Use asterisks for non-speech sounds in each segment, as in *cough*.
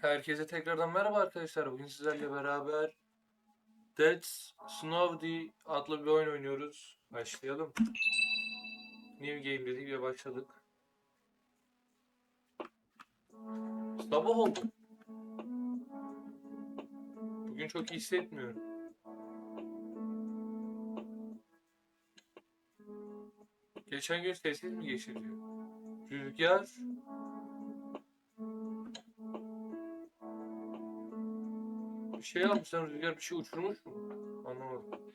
Herkese tekrardan merhaba arkadaşlar. Bugün sizlerle beraber Dead Snow adlı bir oyun oynuyoruz. Başlayalım. New game dedik ve başladık. Sabah oldu. Bugün çok iyi hissetmiyorum. Geçen gün sessiz mi geçiriyor? Rüzgar Bir şey yapmışlar rüzgar bir şey uçurmuş mu? Anlamadım.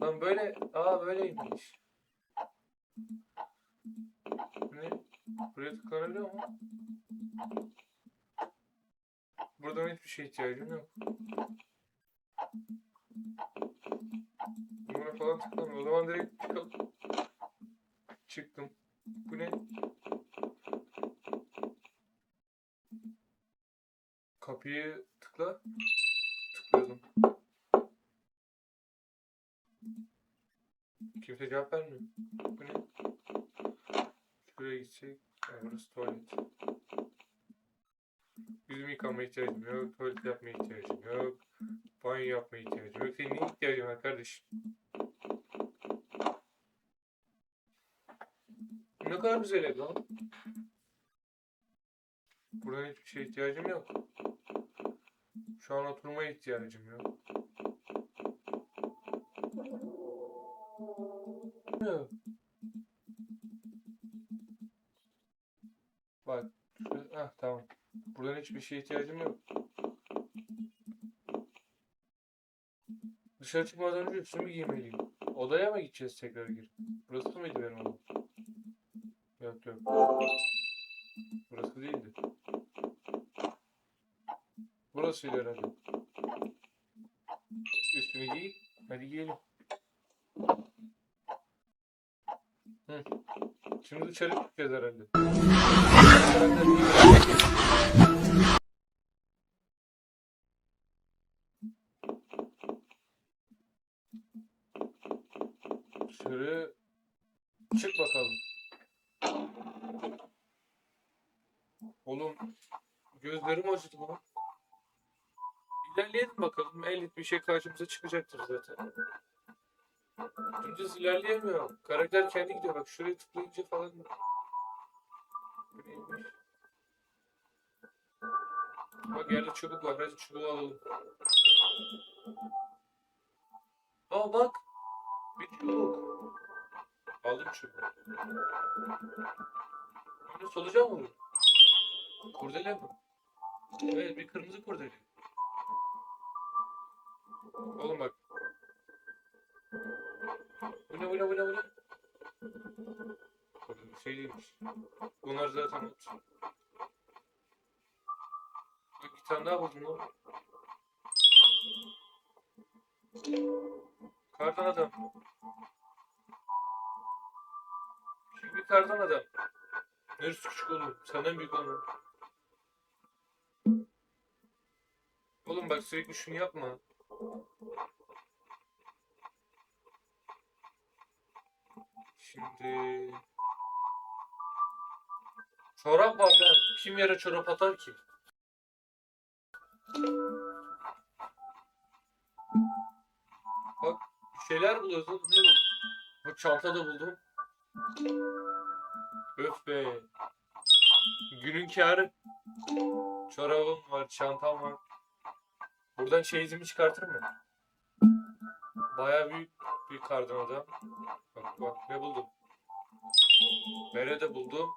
Lan böyle, aa böyleymiş. Ne? Buraya tıklanabiliyor mu? Buradan hiçbir şey ihtiyacım yok. Buna falan tıklamıyor. O zaman direkt çıkalım. Çıktım. Bu ne? Kapıyı tıkla. Tıkladım. Kimse cevap vermiyor. Bu ne? Şuraya gitsek. Ha, burası tuvalet. Yüzümü yıkamaya ihtiyacım yok. Tuvalet yapmaya ihtiyacım yok. Banyo yapmaya ihtiyacım yok. Senin ne ihtiyacın var kardeşim? Ne kadar güzel ev lan. Buradan hiçbir şeye ihtiyacım yok. Şu an oturmaya ihtiyacım yok. Bak. Ah tamam. Buradan hiçbir şeye ihtiyacım yok. Dışarı çıkmadan önce üstümü giymeliyim. Odaya mı gideceğiz tekrar girip? Burası mıydı benim odam? Yok yok. Burası değildi. Burasıydı herhalde. Üstünü giy. Hadi giyelim. Hı. Şimdi dışarı çıkacağız herhalde. Dışarı çık bakalım. Oğlum gözlerim acıdı lan. İlerleyelim bakalım. Elbet bir şey karşımıza çıkacaktır zaten. Dümdüz ilerleyemiyor. Karakter kendi gidiyor. Bak şuraya tıklayınca falan. Bak yerde çubuk var. Hadi çubuğu alalım. Aa bak. Bir çubuk. Aldım çubuğu. Böyle solucan mı? Kurdele mi? Evet bir kırmızı kurdele. Oğlum bak. Bu ne bu ne bu ne bu ne? Şey değilmiş. Bunlar zaten ot. Bak bir tane daha buldum lan. Kardan adam. Bir kardan adam. Neresi küçük oğlum? Senden büyük oğlum. Oğlum bak sürekli şunu yapma. Şimdi... Çorap var lan. Kim yere çorap atar ki? Bak şeyler buluyoruz. Ne bu? Bak çanta da buldum. Öf be. Günün kârı. Çorabım var, çantam var. Buradan çeyizimi çıkartır mı? Baya büyük bir kardan adam. Bak bak ne buldum. Nerede buldum?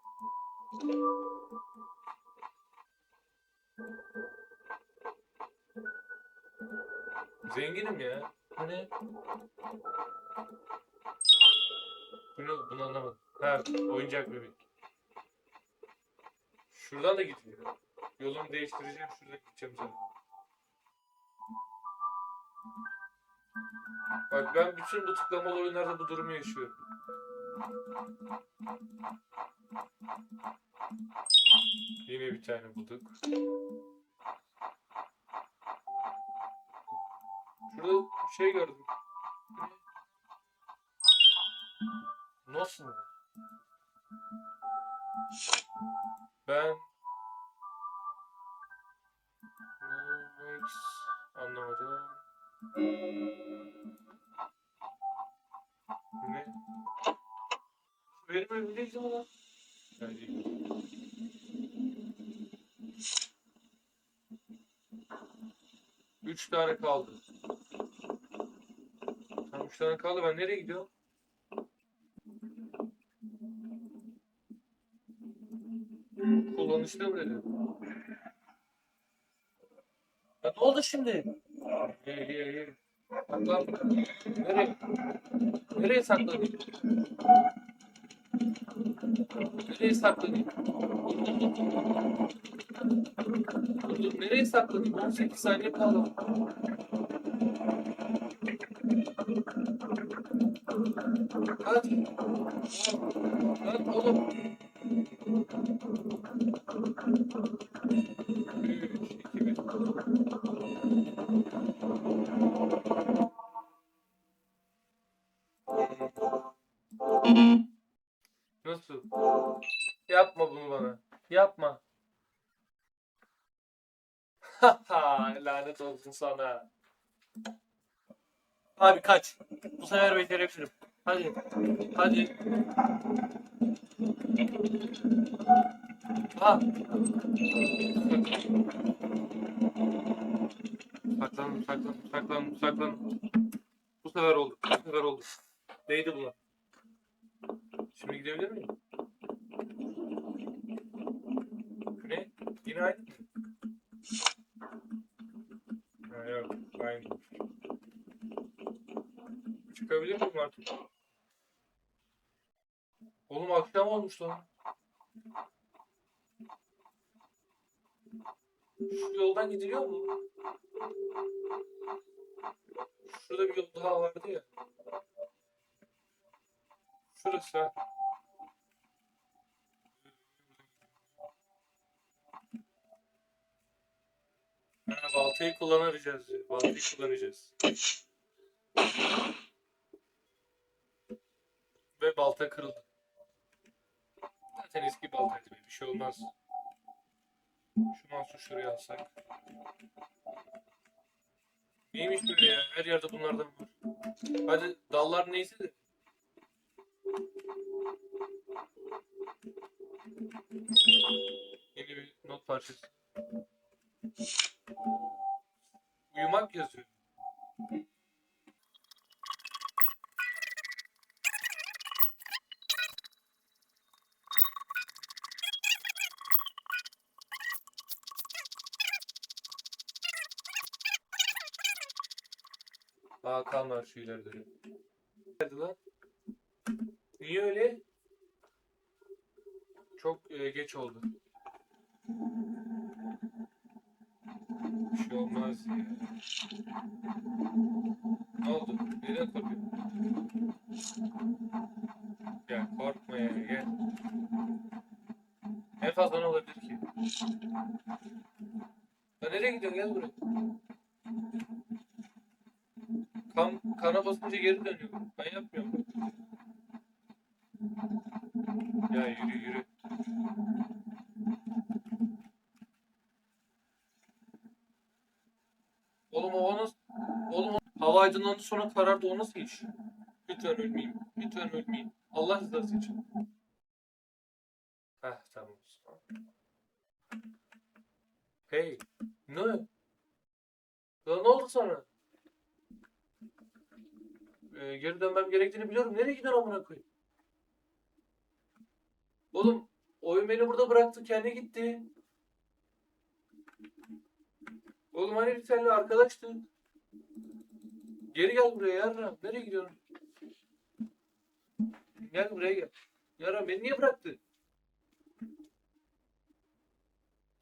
Zenginim ya. Bu ne? Bu ne? Bunu anlamadım. Ha, oyuncak bebek. Şuradan da gidiyor. Yolumu değiştireceğim. Şurada gideceğim zaten. Bak ben bütün bu tıklamalı oyunlarda bu durumu yaşıyorum. Yine bir tane bulduk. Şurada bir şey gördüm. Nasıl? Ben anlamadım. Ne? Benim evim değil mi. Üç tane kaldı. Tam üç tane kaldı. Ben nereye gidiyorum? Kullanışlı mı dedi? Ya ne oldu şimdi? Hey hey hey. Saklan. Nereye? Nereye saklanayım? Nereye saklanayım? Dur nereye saklanayım? 18 saniye kaldı. Hadi. Lan oğlum. Nasıl? Yapma bunu bana. Yapma. *laughs* Lanet olsun sana. Abi kaç. Bu sefer becerebilirim. Hadi. Hadi. Ha. Saklan, saklan, saklan, saklan. Bu sefer oldu. Bu sefer oldu. Neydi bu? Şimdi gidebilir miyim? Ne? Yine aynı mı? Ha, yok, aynı. Çıkabilir miyim artık? Oğlum akşam olmuş lan. Şu yoldan gidiliyor mu? Şurada bir yol daha vardı ya. Şurası ha. Ha, baltayı kullanacağız. Baltayı kullanacağız. Ve balta kırıldı. Zaten eski baltaydı. Bir şey olmaz. Şu mahsus şuraya alsak. Neymiş böyle ya? Her yerde bunlardan var. Hadi dallar neyse de. Yeni bir not parçası. Uyumak yazıyor. Hakan var şu ileride. Nerede lan? Niye öyle? Çok e, geç oldu. Bir şey olmaz ya. Ne oldu? Neden korkuyorsun? Ya korkma ya gel. En fazla ne olabilir ki? Ya nereye gidiyorsun? Gel buraya. Kan, kana basınca geri dönüyor. Ben yapmıyorum. Ya yürü yürü. Oğlum o nasıl? Oğlum o- hava aydınlandı sonra karardı o nasıl iş? Lütfen ölmeyeyim. Lütfen ölmeyeyim. Allah rızası için. Heh tamam. Hey. Ne? Ya ne oldu sana? Ee, geri dönmem gerektiğini biliyorum. Nereye gidiyorsun amına koyayım? Oğlum oyun beni burada bıraktı. Kendi gitti. Oğlum hani biz seninle arkadaştık. Geri gel buraya yarram. Nereye gidiyorsun? Gel buraya gel. Yarram beni niye bıraktı?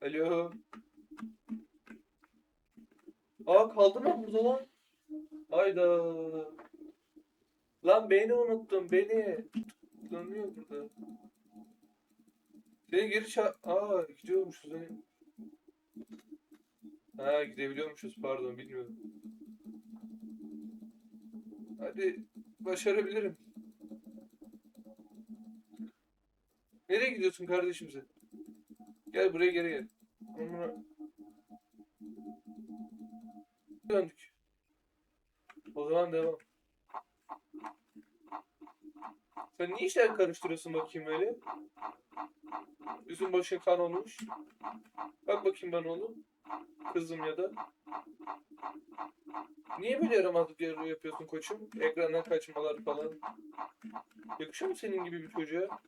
Alo. Aa kaldın mı burada lan? Hayda. Lan beni unuttun beni. Dönüyor burada. Seni geri ça... Aa gidiyormuşuz hani. Ha gidebiliyormuşuz pardon bilmiyorum. Hadi başarabilirim. Nereye gidiyorsun kardeşim sen? Gel buraya geri gel. Amına. Döndük. O zaman devam. Sen niye işler karıştırıyorsun bakayım öyle? Yüzün başın kan olmuş. Bak bakayım bana oğlum. Kızım ya da. Niye böyle yaramazlık yapıyorsun koçum? Ekrandan kaçmalar falan. Yakışıyor mu senin gibi bir çocuğa?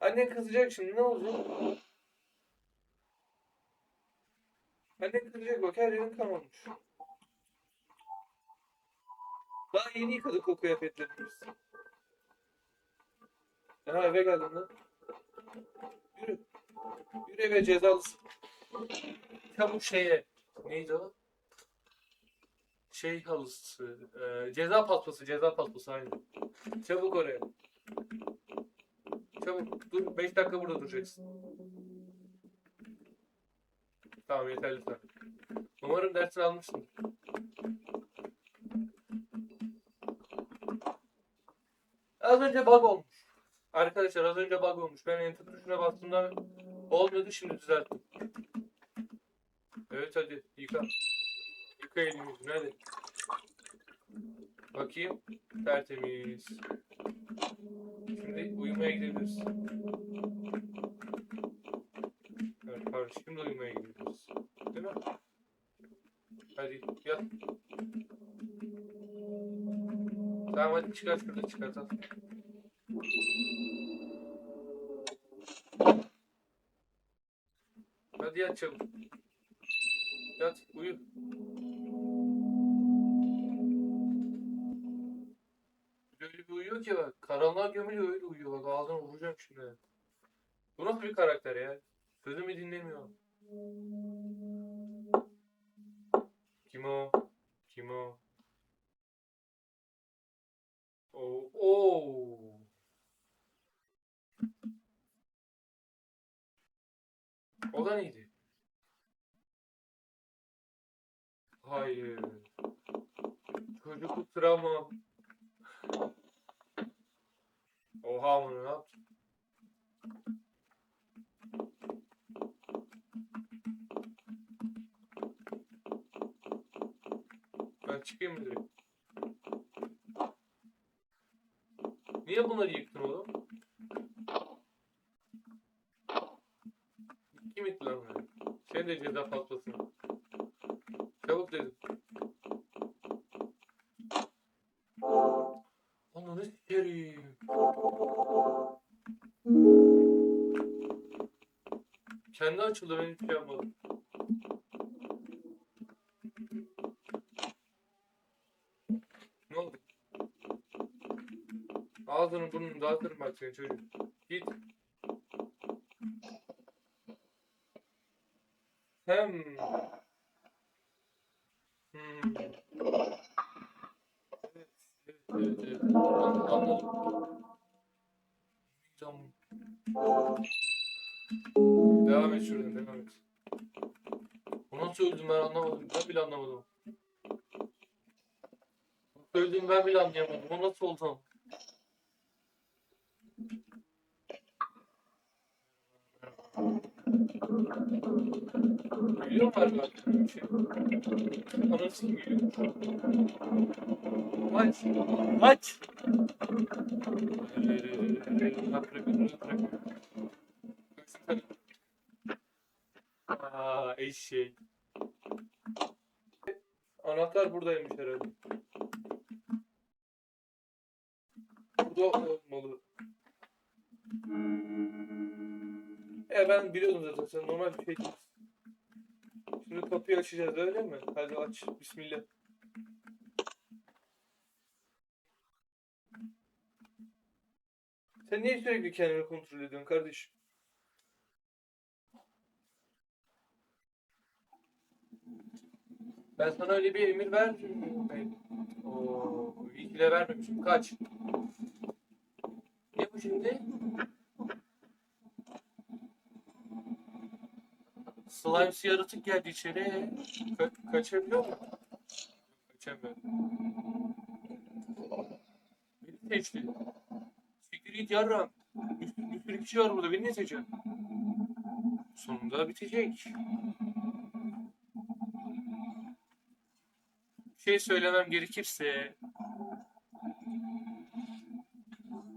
Annen kızacak şimdi ne olacak? Annen kızacak bak her yerin kan olmuş. Daha yeni yıkadık o kıyafetlerimizi. Aha eve geldim lan. Yürü. Yürü eve cezalısın. Çabuk şeye. Neydi o? Şey halısı. e, ceza paspası. Ceza paspası aynı. Çabuk oraya. Çabuk. Dur. 5 dakika burada duracaksın. Tamam yeterli sen. Umarım dersini almışsın. Az önce bug olmuş. Arkadaşlar az önce bug olmuş. Ben enter tuşuna bastığımda olmuyordu şimdi düzelttim. Evet hadi yıka. Yıka elini yüzünü hadi. Bakayım. Tertemiz. Şimdi uyumaya gidebiliriz. Evet kardeşim şimdi uyumaya gidebiliriz. Değil mi? Hadi yat. Tamam hadi çıkart şurada çıkartalım. Hadi yat çabuk. Yat uyu. Öyle bir uyuyor ki bak. Karanlığa gömülüyor öyle uyuyor. Bak ağzına vuracağım şimdi. Bu nasıl bir karakter ya? Sözümü dinlemiyor. Kim o? Kim o? Oo. Oo. O da neydi? Hayır. Çocukluk travma. Oha bunu ne? Ben çıkayım mı direkt? Niye bunları yıktın oğlum? Kim itti lan bunu? Sen de ceza patlasın. Çabuk dedim. Ananı sikerim. Kendi açıldı ben hiçbir şey yapmadım. Ne oldu? Ağzını burnunu dağıtırım bak senin çocuk. Git. Hem. Öldüm ben anlamadım. Ben bile anlamadım. Öldüm ben bile anlayamadım. O nasıl oldu? Geliyor mu galiba? Bir. Anası kim geliyor? Kaç. Kaç. Eşek. Anahtar buradaymış herhalde. Burada olmalı. Ya ben biliyordum zaten sen normal bir şey. Şimdi kapıyı açacağız öyle mi? Hadi aç. Bismillah. Sen niye sürekli kendini kontrol ediyorsun kardeşim? Ben sana öyle bir emir ver. Oo, iyi ki de vermemişim. Kaç. Ne bu şimdi? Slime'si yaratık geldi içeri. Ka kaçabiliyor mu? Kaçamıyor. Beni seçti. Siktir git yarram. Bir, bir sürü kişi var burada. Beni ne seçeceksin? Sonunda bitecek. Şey söylemem gerekirse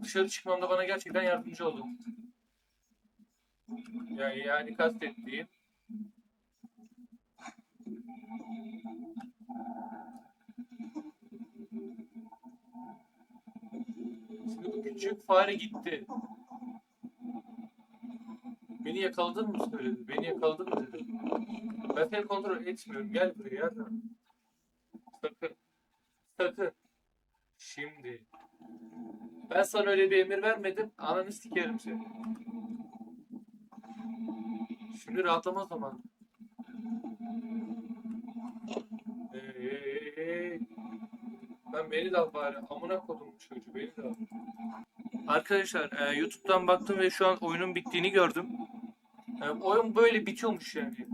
dışarı çıkmamda bana gerçekten yardımcı oldu. Yani, yani kastettiğim Şimdi küçük fare gitti. Beni yakaladın mı söyledi. Beni yakaladın mı dedi. Ben seni kontrol etmiyorum. Gel buraya yardım. Sakın. Şimdi. Ben sana öyle bir emir vermedim. Ananı sikerim seni. Şimdi rahatlama zamanı. Hey, hey, hey. Ben beni de al bari. Amına kodum çocuğu beni de al. Arkadaşlar e, YouTube'dan baktım ve şu an oyunun bittiğini gördüm. E, oyun böyle bitiyormuş yani.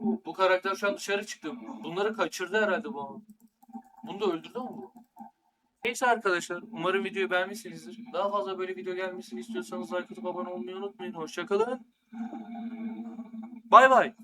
Bu karakter şu an dışarı çıktı. Bunları kaçırdı herhalde bu. Bunu da öldürdü mü bu? Neyse arkadaşlar umarım videoyu beğenmişsinizdir. Daha fazla böyle video gelmesini istiyorsanız like atıp abone olmayı unutmayın. Hoşçakalın. Bay bay.